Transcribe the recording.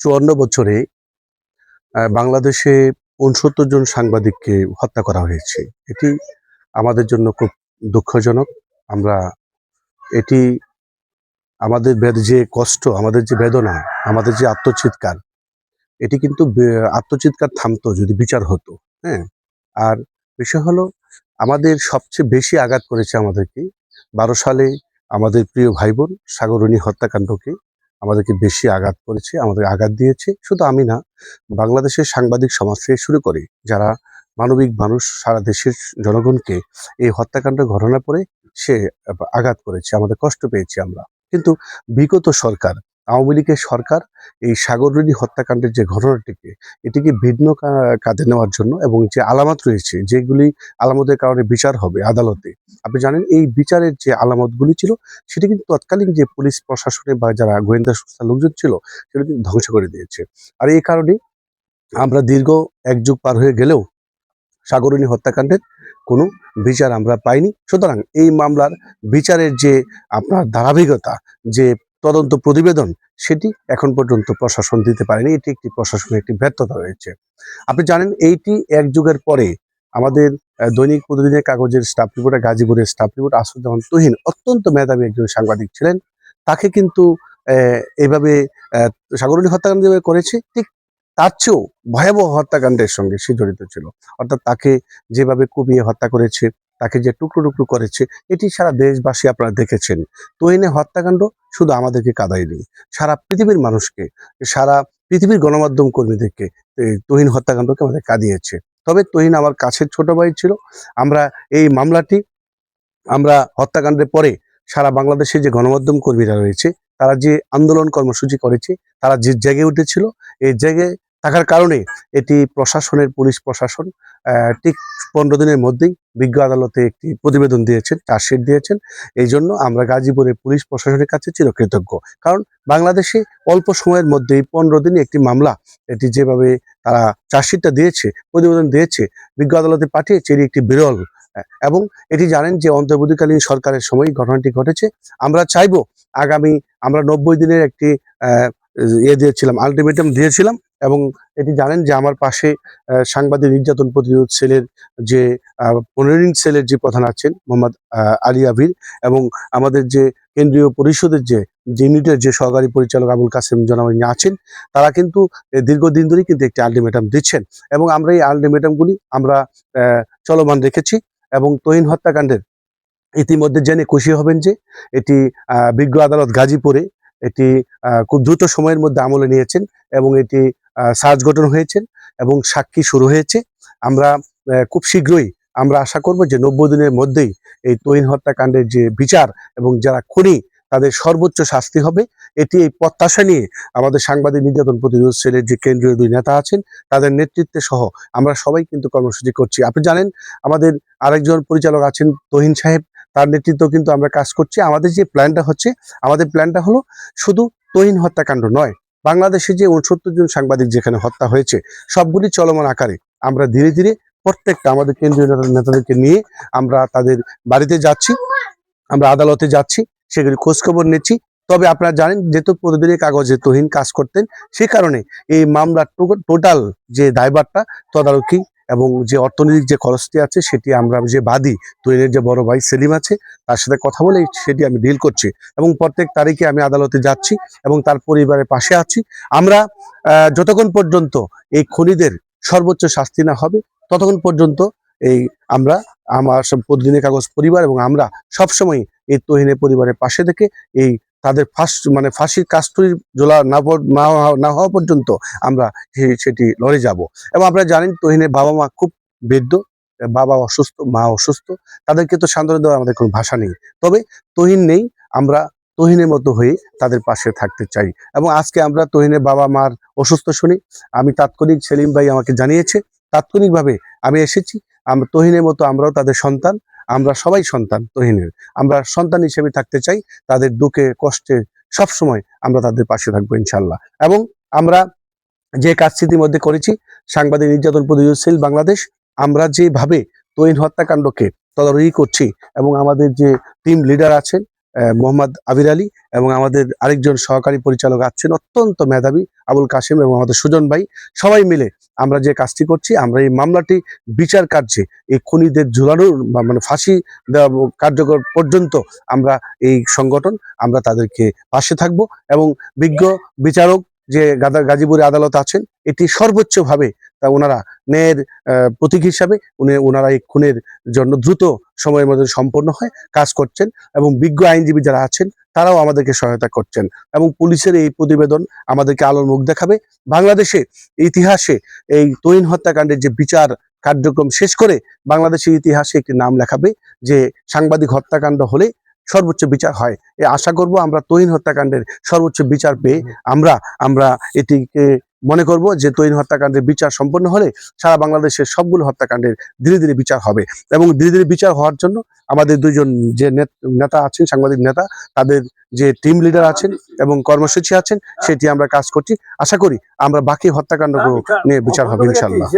চুয়ান্ন বছরে বাংলাদেশে উনসত্তর জন সাংবাদিককে হত্যা করা হয়েছে। এটি আমাদের জন্য খুব দুঃখজনক। আমরা এটি আমাদের যে কষ্ট, আমাদের যে বেদনা, আমাদের যে আত্মচিৎকার, এটি কিন্তু আত্মচিৎকার থামতো যদি বিচার হতো হ্যাঁ? আর বিষয় হলো, আমাদের সবচেয়ে বেশি আঘাত করেছে আমাদেরকে। বারো সালে আমাদের প্রিয় ভাই বোন সাগরণী হত্যাকাণ্ডকে আমাদেরকে বেশি আঘাত করেছে, আমাদের আঘাত দিয়েছে। শুধু আমি না, বাংলাদেশের সাংবাদিক সমাজ থেকে শুরু করে যারা মানবিক মানুষ, সারা দেশের জনগণকে এই হত্যাকাণ্ড ঘটনা পরে সে আঘাত করেছে, আমাদের কষ্ট পেয়েছি আমরা। কিন্তু বিগত সরকার আওয়ামী লীগের সরকার এই সাগররণী হত্যাকাণ্ডের যে ঘটনাটিকে, এটিকে ভিন্ন কাঁধে নেওয়ার জন্য এবং যে আলামত রয়েছে, যেগুলি আলামতের কারণে বিচার হবে আদালতে। আপনি জানেন, এই বিচারের যে আলামতগুলি ছিল, সেটি কিন্তু তৎকালীন যে পুলিশ প্রশাসনে বা যারা গোয়েন্দা সংস্থার লোকজন ছিল সেটা কিন্তু ধ্বংস করে দিয়েছে। আর এই কারণে আমরা দীর্ঘ এক যুগ পার হয়ে গেলেও সাগরণী হত্যাকাণ্ডের কোনো বিচার আমরা পাইনি। সুতরাং এই মামলার বিচারের যে আপনার ধারাবাহিকতা, যে তদন্ত প্রতিবেদন, সেটি এখন পর্যন্ত প্রশাসন দিতে পারেনি। এটি একটি প্রশাসনের একটি ব্যর্থতা রয়েছে। আপনি জানেন, এইটি এক যুগের পরে আমাদের দৈনিক প্রতিদিনের কাগজের স্টাফ রিপোর্টার গাজীপুরের স্টাফ রিপোর্ট আসুজ্জামান তুহিন অত্যন্ত মেধাবী একজন সাংবাদিক ছিলেন। তাকে কিন্তু এইভাবে সাগরণী হত্যাকাণ্ড যেভাবে করেছে, ঠিক তার চেয়েও ভয়াবহ হত্যাকাণ্ডের সঙ্গে সে জড়িত ছিল। অর্থাৎ তাকে যেভাবে কুপিয়ে হত্যা করেছে তাকে যে টুকরো টুকরো করেছে, এটি সারা দেশবাসী আপনারা দেখেছেন। তহিনে হত্যাকাণ্ড শুধু আমাদেরকে কাদায়নি সারা পৃথিবীর মানুষকে, সারা পৃথিবীর গণমাধ্যম কর্মীদেরকে তহিন হত্যাকাণ্ডকে আমাদের কাঁদিয়েছে। তবে তহিন আমার কাছের ছোট ভাই ছিল। আমরা এই মামলাটি, আমরা হত্যাকাণ্ডের পরে সারা বাংলাদেশে যে গণমাধ্যম কর্মীরা রয়েছে, তারা যে আন্দোলন কর্মসূচি করেছে, তারা যে জেগে উঠেছিল, এই জেগে থাকার কারণে এটি প্রশাসনের, পুলিশ প্রশাসন ঠিক পনেরো দিনের মধ্যেই বিজ্ঞ আদালতে একটি প্রতিবেদন দিয়েছেন, চার্জশিট দিয়েছেন। এই জন্য আমরা গাজীপুরের পুলিশ প্রশাসনের কাছে চিরকৃতজ্ঞ। কারণ বাংলাদেশে অল্প সময়ের মধ্যেই পনেরো দিনে একটি মামলা, এটি যেভাবে তারা চার্জশিটটা দিয়েছে, প্রতিবেদন দিয়েছে, বিজ্ঞ আদালতে পাঠিয়েছে, এটি একটি বিরল এবং এটি জানেন যে অন্তর্বর্তীকালীন সরকারের সময় ঘটনাটি ঘটেছে। আমরা চাইব আগামী, আমরা নব্বই দিনের একটি ইয়ে দিয়েছিলাম, আলটিমেটাম দিয়েছিলাম এবং এটি জানেন যে আমার পাশে সাংবাদিক নির্যাতন প্রতিরোধ সেলের যে মনিটরিং সেলের যে প্রধান আছেন মোহাম্মদ আলী আবির এবং আমাদের যে কেন্দ্রীয় পরিষদের যে ইউনিটের যে সহকারী পরিচালক আবুল কাসেম জনাবিনী আছেন, তারা কিন্তু দীর্ঘদিন ধরেই কিন্তু একটি আলটিমেটাম দিচ্ছেন এবং আমরা এই আলটিমেটামগুলি আমরা চলমান রেখেছি এবং তহিন হত্যাকাণ্ডের ইতিমধ্যে জেনে খুশি হবেন যে, এটি বিজ্ঞ আদালত গাজীপুরে এটি খুব দ্রুত সময়ের মধ্যে আমলে নিয়েছেন এবং এটি সার্চ গঠন হয়েছে এবং সাক্ষী শুরু হয়েছে। আমরা খুব শীঘ্রই আমরা আশা করব যে নব্বই দিনের মধ্যেই এই তৈন হত্যাকাণ্ডের যে বিচার এবং যারা খুনি, তাদের সর্বোচ্চ শাস্তি হবে। এটি এই প্রত্যাশা নিয়ে আমাদের সাংবাদিক নির্যাতন প্রতিরোধ সেলের যে কেন্দ্রীয় দুই নেতা আছেন, তাদের নেতৃত্বে সহ আমরা সবাই কিন্তু কর্মসূচি করছি। আপনি জানেন, আমাদের আরেকজন পরিচালক আছেন তহিন সাহেব, তার নেতৃত্ব কিন্তু আমরা কাজ করছি। আমাদের যে প্ল্যানটা হচ্ছে, আমাদের প্ল্যানটা হলো শুধু তহিন হত্যাকাণ্ড নয় বাংলাদেশে যে উনসত্তর জন সাংবাদিক যেখানে হত্যা হয়েছে, সবগুলি চলমান আকারে আমরা ধীরে ধীরে প্রত্যেকটা আমাদের কেন্দ্রীয় নেতা- নেতাদেরকে নিয়ে আমরা তাদের বাড়িতে যাচ্ছি, আমরা আদালতে যাচ্ছি, সেগুলি খোঁজখবর নিচ্ছি। তবে আপনারা জানেন, যেহেতু প্রতিদিনই কাগজে তহীন কাজ করতেন, সে কারণে এই মামলার টোটাল যে দায়বারটা তদারকি এবং যে অর্থনৈতিক যে খরচটি আছে সেটি আমরা যে বাদী তৈরির যে বড় ভাই সেলিম আছে, তার সাথে কথা বলে সেটি আমি ডিল করছি এবং প্রত্যেক তারিখে আমি আদালতে যাচ্ছি এবং তার পরিবারের পাশে আছি। আমরা যতক্ষণ পর্যন্ত এই খনিদের সর্বোচ্চ শাস্তি না হবে, ততক্ষণ পর্যন্ত এই আমরা, আমার সব প্রতিদিনের কাগজ পরিবার এবং আমরা সবসময় এই তহিনের পরিবারের পাশে থেকে এই তাদের ফাঁস মানে ফাঁসির কাস্টরি জোলা না না হওয়া- পর্যন্ত আমরা সেটি লড়ে যাব। এবং আপনারা জানেন তহিনের বাবা মা খুব বৃদ্ধ, বাবা অসুস্থ, মা অসুস্থ, তাদেরকে তো সান্ত্বনা দেওয়ার আমাদের কোনো ভাষা নেই। তবে তহিন নেই, আমরা তহিনের মতো হয়ে তাদের পাশে থাকতে চাই। এবং আজকে আমরা তহিনের বাবা মার অসুস্থ শুনি, আমি তাৎক্ষণিক সেলিম ভাই আমাকে জানিয়েছে, তাৎক্ষণিকভাবে আমি এসেছি আমরা তহিনের মতো আমরাও তাদের সন্তান আমরা সবাই সন্তান তহিনের। আমরা সন্তান হিসেবে থাকতে চাই, তাদের দুঃখে, কষ্টে সব সময় আমরা তাদের পাশে থাকব ইনশাল্লাহ এবং আমরা যে কাজ মধ্যে করেছি, সাংবাদিক নির্যাতন প্রতিরোধ বাংলাদেশ, আমরা যেভাবে তৈন হত্যাকাণ্ডকে তদারকি করছি এবং আমাদের যে টিম লিডার আছেন মোহাম্মদ আবির আলী এবং আমাদের আরেকজন সহকারী পরিচালক আছেন অত্যন্ত মেধাবী আবুল কাশিম এবং আমাদের সুজন ভাই। সবাই মিলে আমরা যে কাজটি করছি, আমরা এই মামলাটি বিচার কার্যে, এই খুনিদের ঝুলানোর মানে ফাঁসি দেওয়া কার্যকর পর্যন্ত আমরা এই সংগঠন, আমরা তাদেরকে পাশে থাকব এবং বিজ্ঞ বিচারক যে গাজীপুরে আদালত আছেন, এটি সর্বোচ্চভাবে তা ওনারা ন্যায়ের প্রতীক হিসাবে উনি ওনারা এই খুনের জন্য দ্রুত সময়ের মধ্যে সম্পন্ন হয় কাজ করছেন এবং বিজ্ঞ আইনজীবী যারা আছেন তারাও আমাদেরকে সহায়তা করছেন এবং পুলিশের এই প্রতিবেদন আমাদেরকে আলোর মুখ দেখাবে। বাংলাদেশে ইতিহাসে এই তৈন হত্যাকাণ্ডের যে বিচার কার্যক্রম শেষ করে বাংলাদেশের ইতিহাসে একটি নাম লেখাবে যে সাংবাদিক হত্যাকাণ্ড হলে সর্বোচ্চ বিচার হয়। এ আশা করব আমরা তৈন হত্যাকাণ্ডের সর্বোচ্চ বিচার পেয়ে আমরা আমরা এটিকে মনে করব যে তৈরি হত্যাকাণ্ডের বিচার সম্পন্ন হলে সারা বাংলাদেশের সবগুলো হত্যাকাণ্ডের ধীরে ধীরে বিচার হবে। এবং ধীরে ধীরে বিচার হওয়ার জন্য আমাদের দুজন যে নেত- নেতা আছেন সাংবাদিক নেতা তাদের যে টিম লিডার আছেন এবং কর্মসূচি আছেন সেটি আমরা কাজ করছি। আশা করি আমরা বাকি হত্যাকাণ্ডগুলো নিয়ে বিচার হবে ইনশাল্লাহ